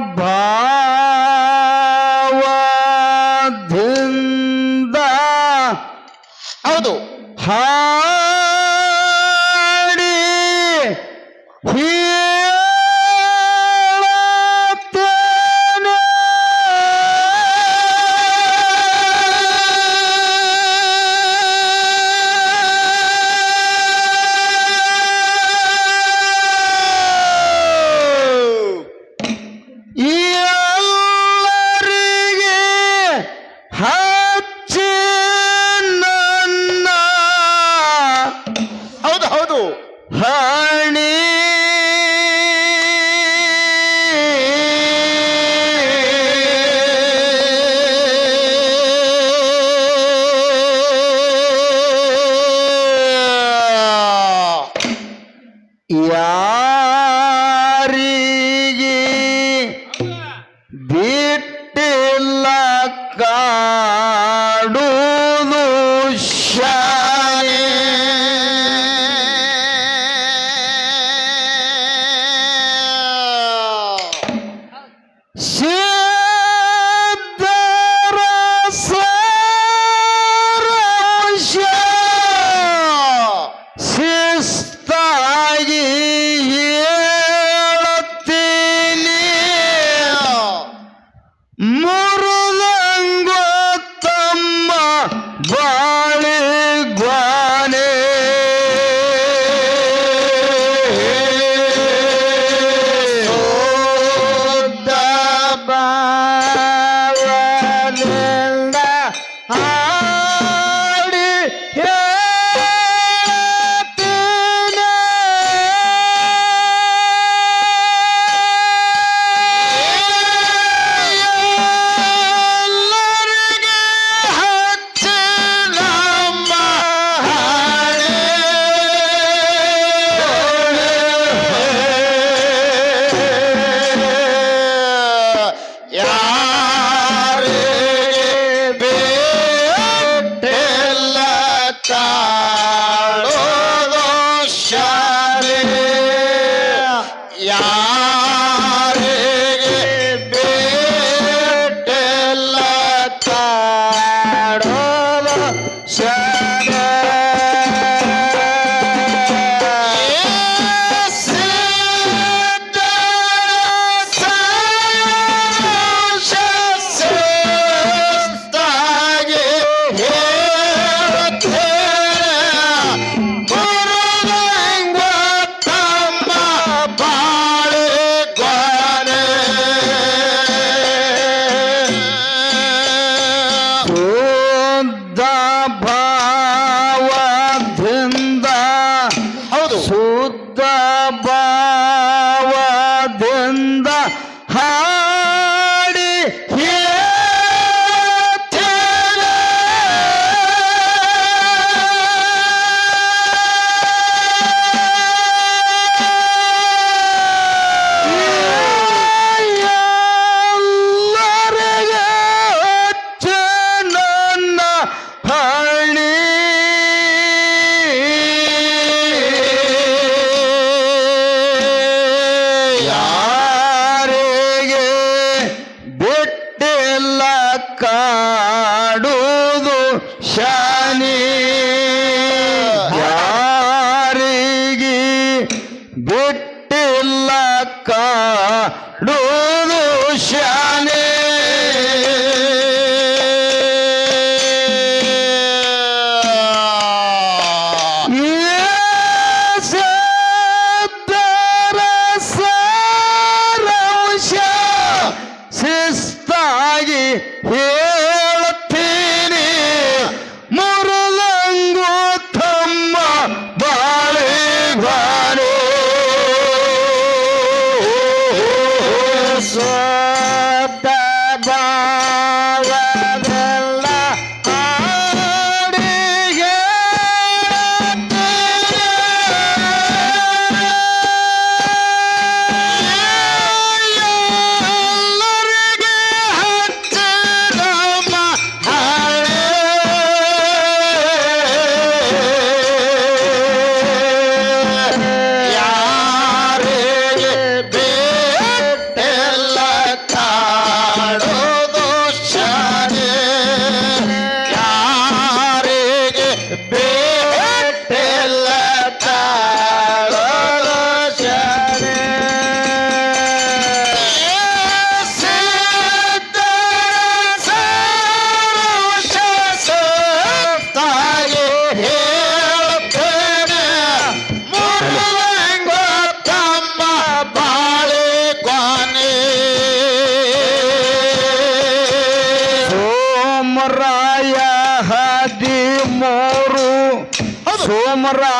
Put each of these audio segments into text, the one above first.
রব্বা God. हाँ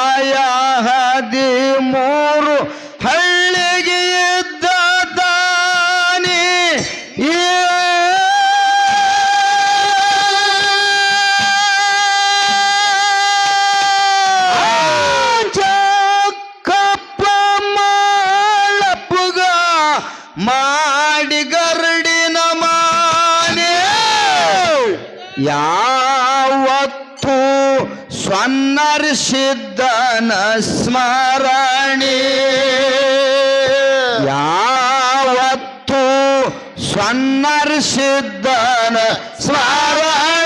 ತಾಯ ಹದಿಮೂರು ಹಳ್ಳಿಗೆ ಇದ್ದ ಯಾವತ್ತು ಸ್ವನ್ನರಿಸಿದ್ದ ಆತನ ಯಾವತ್ತು ಸ್ವನ್ನರ್ಸಿದ್ದನ ಸ್ಮರಣೆ.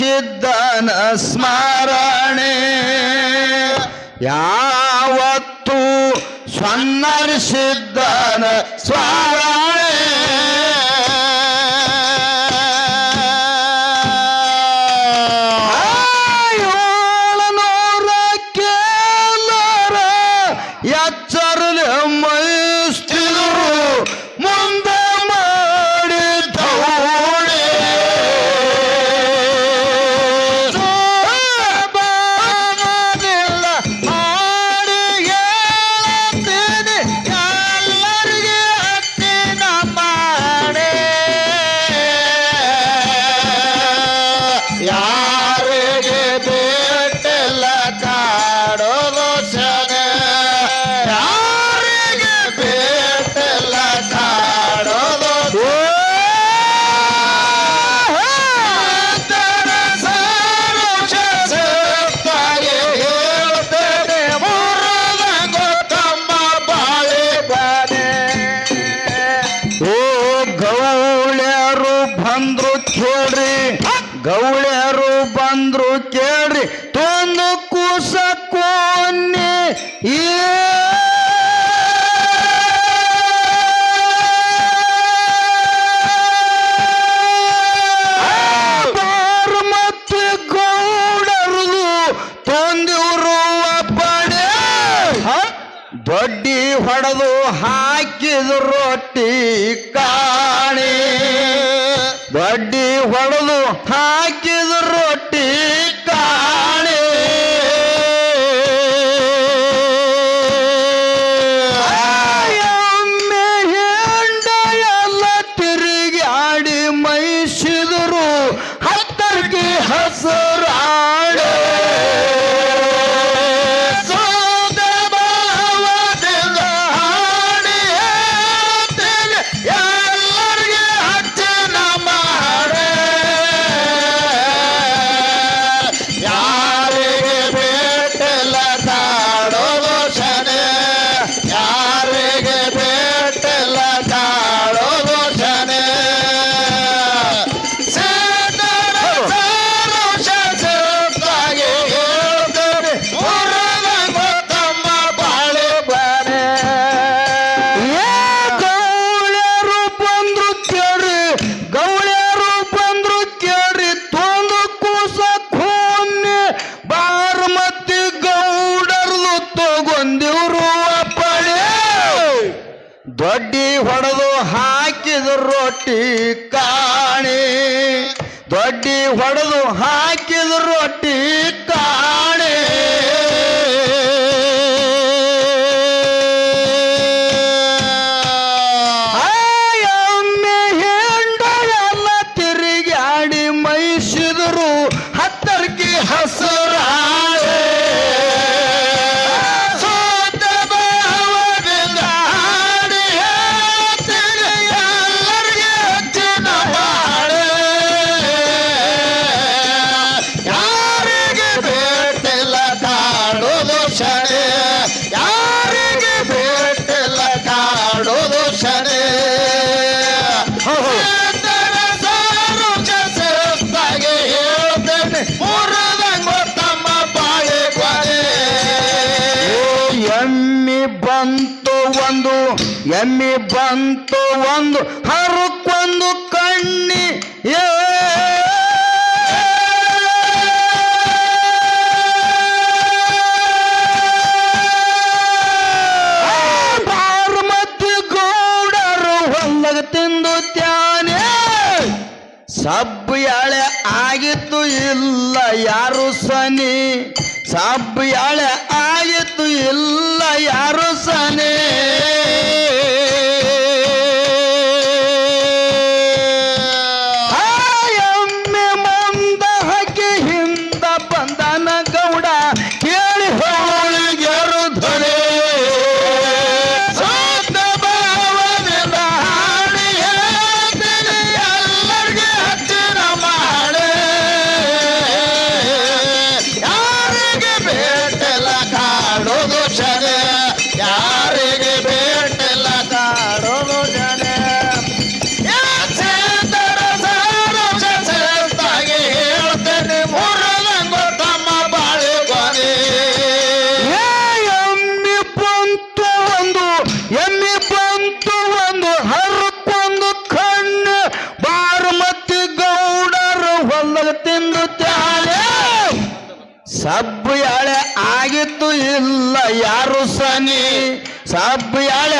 ಸಿದ್ಧನ ಸ್ಮರಣೆ. ಯಾವತ್ತು ಸ್ವನ್ನರ್ ಸಿದ್ಧನ E ದೊಡ್ಡಿ ಹೊಡೆದು ಹಾಕಿದ ರೊಟ್ಟಿ ಕಾಣಿ. ದೊಡ್ಡಿ ಹೊಡೆದು ಹಾಕಿದ ರೊಟ್ಟಿ ಕಾಣಿ. ಎಲ್ಲಿ ಬಂತು ಒಂದು ಹರುಕ್ಕೊಂದು ಕಣ್ಣಿ. ಏ! ತಿಂದು ತ್ಯಾನೆ. ಸಬ್ಬು ಎಳೆ ಆಗಿತ್ತು ಇಲ್ಲ ಯಾರು ಸನಿ. ಸಬ್ಬು ಎಳೆ ಆಗಿತ್ತು ಇಲ್ಲ ಯಾರು ಸನೇ. ಸಾಬ್ಯಾಳ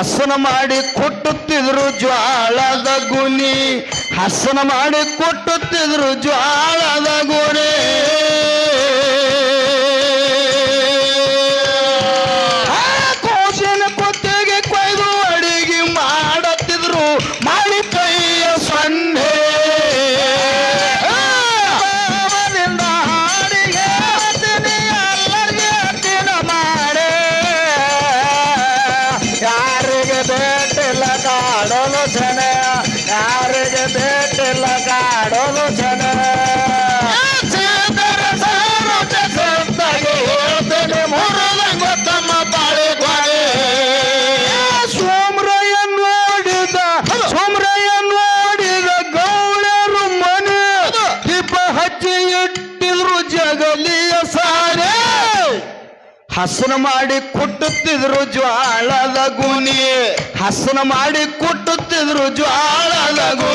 ಹಸನ ಮಾಡಿ ಕೊಟ್ಟುತ್ತಿದ್ರು ಜ್ವಾಳದ ಗುನಿ. ಹಸನ ಮಾಡಿ ಕೊಟ್ಟುತ್ತಿದ್ರು ಜ್ವಾಳದ ಗುಣಿ ಹಸನ ಮಾಡಿ ಕುಟ್ಟುತ್ತಿದ್ರು ಜ್ವಾಳದ ಗುಣಿ ಹಸನ ಮಾಡಿ ಕುಟ್ಟುತ್ತಿದ್ರು ಜ್ವಾಳದ ಗುಣಿ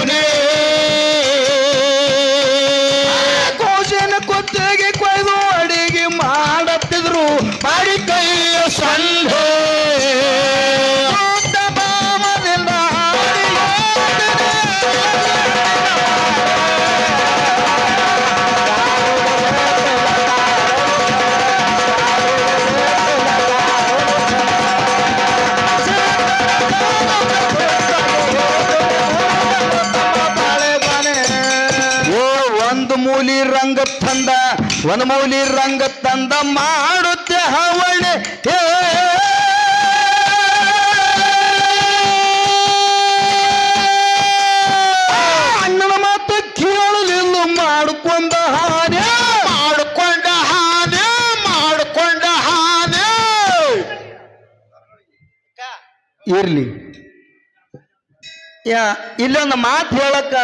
ವನಮೌಲಿ ರಂಗ ತಂದ ಒನ್ಮೂಲಿ ರಂಗ ತಂದ ಮಾಡುತ್ತೆ ಹವಳೆ ಹೇ! ಅಣ್ಣನ ಮಾತು ಕೇಳಲಿಲ್ಲ ಮಾಡಿಕೊಂಡ ಹಾನೆ. ಮಾಡಿಕೊಂಡ ಹಾನೆ ಮಾಡಿಕೊಂಡ ಹಾನೆ. ಇರ್ಲಿ. ಯಾ ಇಲ್ಲೊಂದು ಮಾತು ಹೇಳಕ್ಕ.